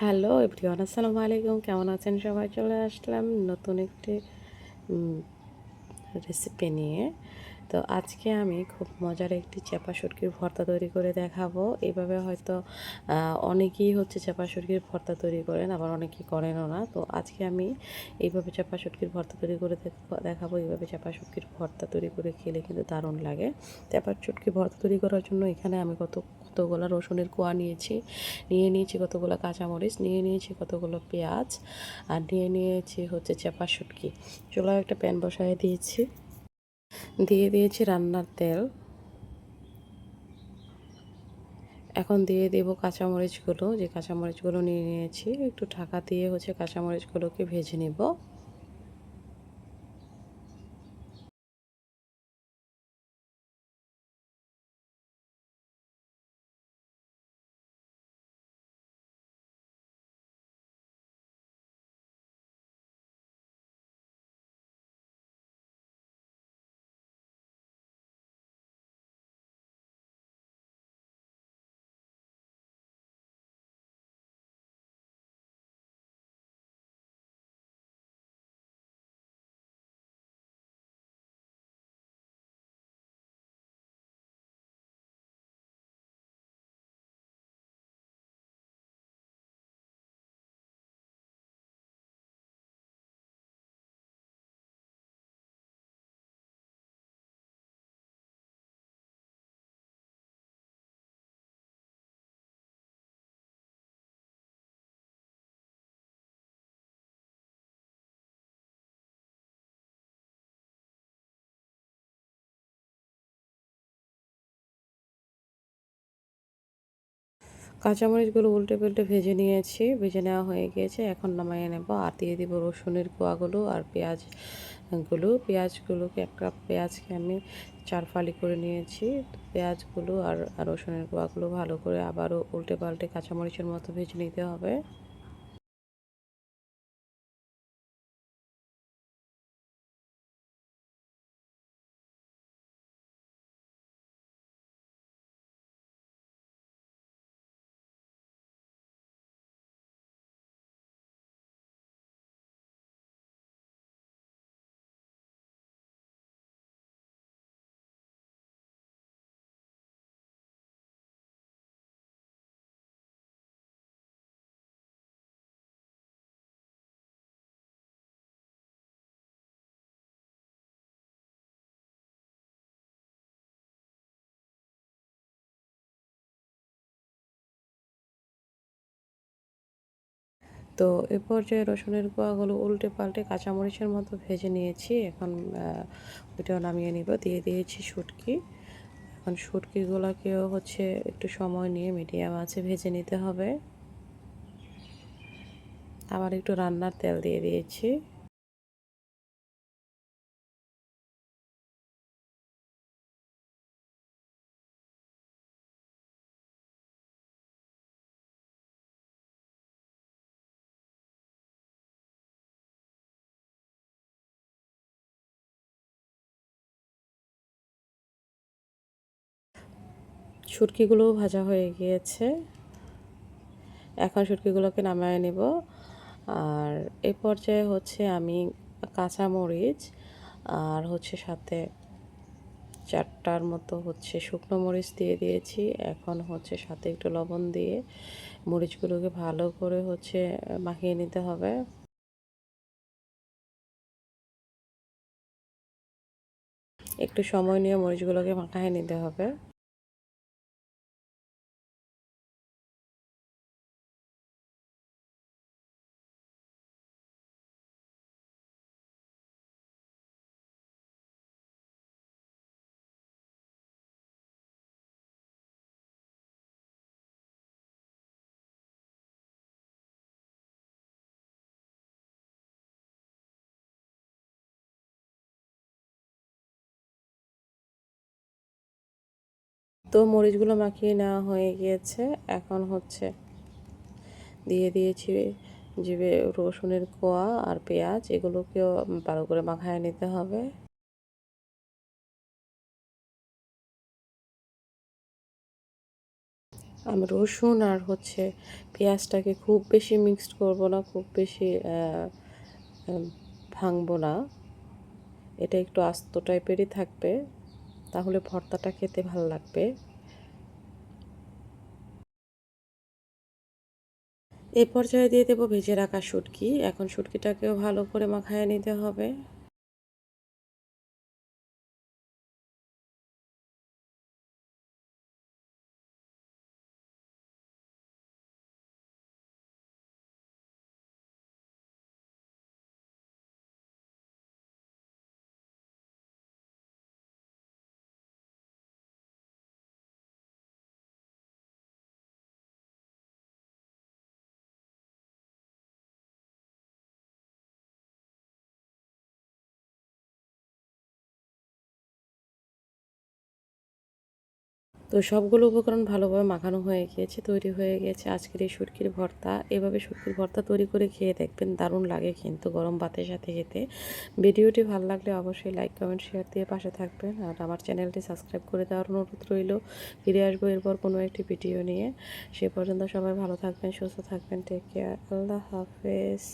Hello everyone, আসসালামু আলাইকুম। কেমন আছেন সবাই? চলে আসলাম নতুন একটি রেসিপি নিয়ে। তো আজকে আমি খুব মজার একটি চেপা সুটকির ভর্তা তৈরি করে দেখাবো। এভাবে হয়তো অনেকেই হচ্ছে চেপা সুটকির ভর্তা তৈরি করেন, আবার অনেকেই করেনও না। তো আজকে আমি এইভাবে চেপা সুটকির ভর্তা তৈরি করে দেখাবো। এইভাবে চেপা সুটকির ভর্তা তৈরি করে খেলে কিন্তু দারুণ লাগে। চেপা সুটকির ভর্তা তৈরি করার জন্য এখানে আমি কত কতগুলো রসুনের কোয়া নিয়েছি, নিয়ে নিয়েছি কতগুলো কাঁচামরিচ, নিয়ে নিয়েছি কতগুলো পেঁয়াজ, আর নিয়ে নিয়েছি হচ্ছে চেপা শুটকি। চুলায় একটা প্যান বসায় দিয়েছি। দিয়ে দিয়েছি রান্নার তেল। এখন দিয়ে দেবো কাঁচামরিচগুলো। যে কাঁচামরিচগুলো নিয়ে নিয়েছি, একটু ঢাকা দিয়ে হচ্ছে কাঁচামরিচগুলোকে ভেজে নেব। কাঁচামরিচগুলো উল্টে পাল্টে ভেজে নিয়েছি, ভেজে নেওয়া হয়ে গিয়েছে। এখন নামাইয়ে নেব। আর দিয়ে দিব রসুনের কোয়াগুলো আর পেঁয়াজগুলো। পেঁয়াজগুলোকে একটা পেঁয়াজকে আমি চার ফালি করে নিয়েছি। পেঁয়াজগুলো আর রসুনের কোয়াগুলো ভালো করে আবারও উল্টে পাল্টে কাঁচামরিচের মতো ভেজে নিতে হবে। তো এ পর্যায়ে রসুনের কোয়াগুলো উল্টে পাল্টে কাঁচামরিচের মতো ভেজে নিয়েছি। এখন ওইটাও নামিয়ে নিব। দিয়ে দিয়েছি শুটকি। এখন শুটকিগুলোকেও হচ্ছে একটু সময় নিয়ে মিডিয়াম আছে ভেজে নিতে হবে। আবার একটু রান্নার তেল দিয়ে দিয়েছি। শুটকিগুলোও ভাজা হয়ে গিয়েছে। এখন শুটকিগুলোকে নামায় নেব। আর এ পর্যায়ে হচ্ছে আমি কাঁচা মরিচ আর হচ্ছে সাথে চারটার মতো হচ্ছে শুকনো মরিচ দিয়ে দিয়েছি। এখন হচ্ছে সাথে একটু লবণ দিয়ে মরিচগুলোকে ভালো করে হচ্ছে মাখিয়ে নিতে হবে। একটু সময় নিয়ে মরিচগুলোকে মাখায় নিতে হবে। তো মরিচগুলো মাখিয়ে নেওয়া হয়ে গিয়েছে। এখন হচ্ছে দিয়ে দিয়েছি যে রসুনের কোয়া আর পেঁয়াজ। এগুলোকেও ভালো করে মাখায় নিতে হবে। আমি রসুন আর হচ্ছে পেঁয়াজটাকে খুব বেশি মিক্সড করব না, খুব বেশি ভাঙবো না। এটা একটু আস্ত টাইপেরই থাকবে। তাহলে ভর্তাটা খেতে ভালো লাগবে। এই পর্যায়ে দিয়ে দেবো ভেজে রাখা শুটকি। এখন শুটকিটাকেও ভালো করে মাখায় নিতে হবে। তো সবগুলো উপকরণ ভালোভাবে মাখানো হয়ে গিয়েছে, তৈরি হয়ে গিয়েছে। আজকের এই শুটকির ভর্তা, এভাবে শুটকির ভর্তা তৈরি করে খেয়ে দেখবেন দারুণ লাগে কিন্তু গরম ভাতের সাথে খেতে। ভিডিওটি ভালো লাগলে অবশ্যই লাইক কমেন্ট শেয়ার দিয়ে পাশে থাকবেন। আর আমার চ্যানেলটি সাবস্ক্রাইব করে দেওয়ার অনুরোধ রইল। ফিরে আসব এরপর কোনো একটি ভিডিও নিয়ে। সে পর্যন্ত সবাই ভালো থাকবেন, সুস্থ থাকবেন। টেক কেয়ার আল্লাহ হাফেজ।